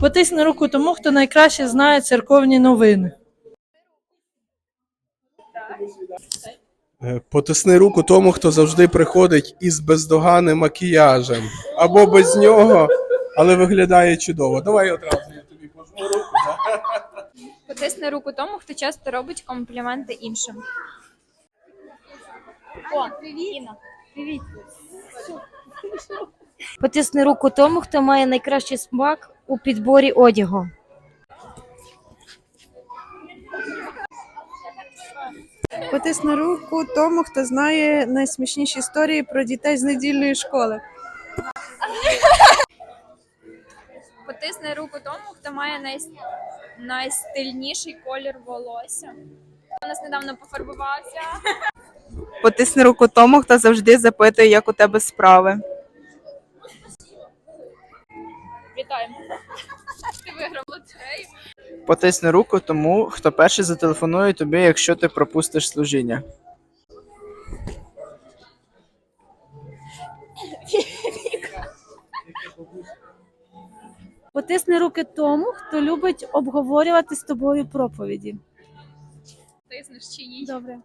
Потисни руку тому, хто найкраще знає церковні новини. Е, Потисни руку тому, хто завжди приходить із бездоганним макіяжем. Або без нього, але виглядає чудово. Давай одразу я тобі пожму руку. Да? Потисни руку тому, хто часто робить компліменти іншим. О, привіт. Привіт. Потисни руку тому, хто має найкращий смак у підборі одягу. Потисни руку тому, хто знає найсмішніші історії про дітей з недільної школи. Потисни руку тому, хто має най... найстильніший колір волосся. У нас недавно пофарбувався. Потисни руку тому, хто завжди запитує, як у тебе справи. Вітаємо. Ти виграв лотерею. Потисни руку тому, хто перший зателефонує тобі, якщо ти пропустиш служіння. Потисни руки тому, хто любить обговорювати з тобою проповіді. Тиснеш чи ні? Добре.